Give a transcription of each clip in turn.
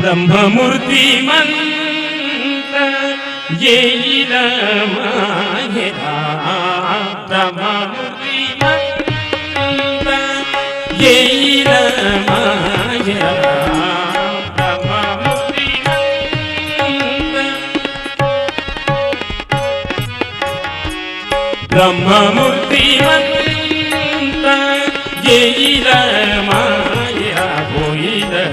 ब्रह्ममूर्ती मंत येईल माहेरा ब्रह्ममूर्ती मंत येईल माहेरा ब्रह्ममूर्ती ब्रह्ममूर्तिमंत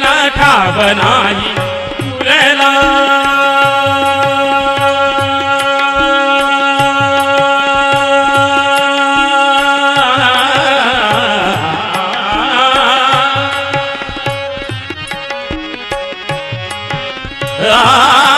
લાઠા બનાવી Ah